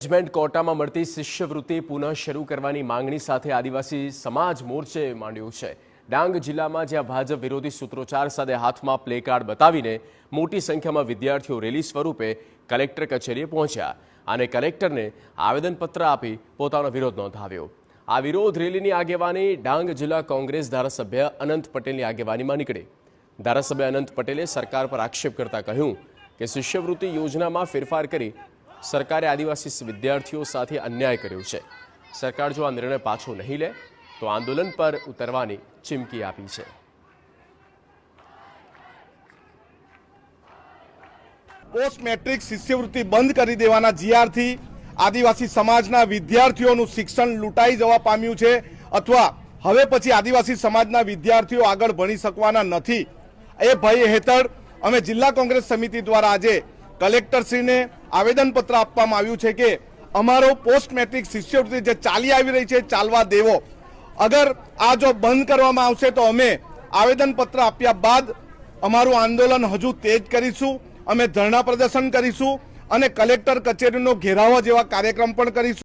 Management કોટામાં મળતી શિષ્યવૃત્તિ પુનઃ શરૂ કરવાની માંગણી સાથે આદિવાસી સમાજ મોરચે માંડ્યું છે. ડાંગ જિલ્લામાં જ્યાં ભાજપ વિરોધી સૂત્રોચ્ચાર સાથે હાથમાં પ્લેકાર્ડ બતાવીને મોટી સંખ્યામાં વિદ્યાર્થીઓ રેલી સ્વરૂપે કલેક્ટર કચેરીએ પહોંચ્યા અને કલેક્ટરને આવેદનપત્ર આપી પોતાનો વિરોધ નોંધાવ્યો. આ વિરોધ રેલીની આગેવાની ડાંગ જિલ્લા કોંગ્રેસ ધારાસભ્ય અનંત પટેલની આગેવાનીમાં નીકળી. ધારાસભ્ય અનંત પટેલે સરકાર પર આક્ષેપ કરતા કહ્યું કે શિષ્યવૃત્તિ યોજનામાં ફેરફાર કરી સરકારે આદિવાસી વિદ્યાર્થીઓ સાથે અન્યાય કર્યો છે. સરકાર જો આ નિર્ણય પાછો નહીં લે, તો આંદોલન પર ઉતરવાની ચીમકી આપી છે. પોસ્ટ મેટ્રિક શિષ્યવૃત્તિ બંધ કરી દેવાના જીઆરથી આદિવાસી સમાજના વિદ્યાર્થીઓનું શિક્ષણ લૂંટાઈ જવા પામ્યું છે અથવા હવે પછી આદિવાસી સમાજના વિદ્યાર્થીઓ આગળ ભણી શકવાના નથી. એ ભય હેઠળ અમે જિલ્લા કોંગ્રેસ સમિતિ દ્વારા આજે કલેક્ટરશ્રીને આવેદનપત્ર આપવામાં આવ્યું છે કે અમારો પોસ્ટ મેટ્રિક શિષ્યવૃત્તિ જે ચાલી આવી રહી છે, ચાલવા દેવો. અગર આ જો બંધ કરવામાં આવશે તો અમે આવેદનપત્ર આપ્યા બાદ અમારું આંદોલન હજુ તેજ કરીશું, અમે ધરણા પ્રદર્શન કરીશું અને કલેક્ટર કચેરીનો ઘેરાવો જેવા કાર્યક્રમ પણ કરીશું.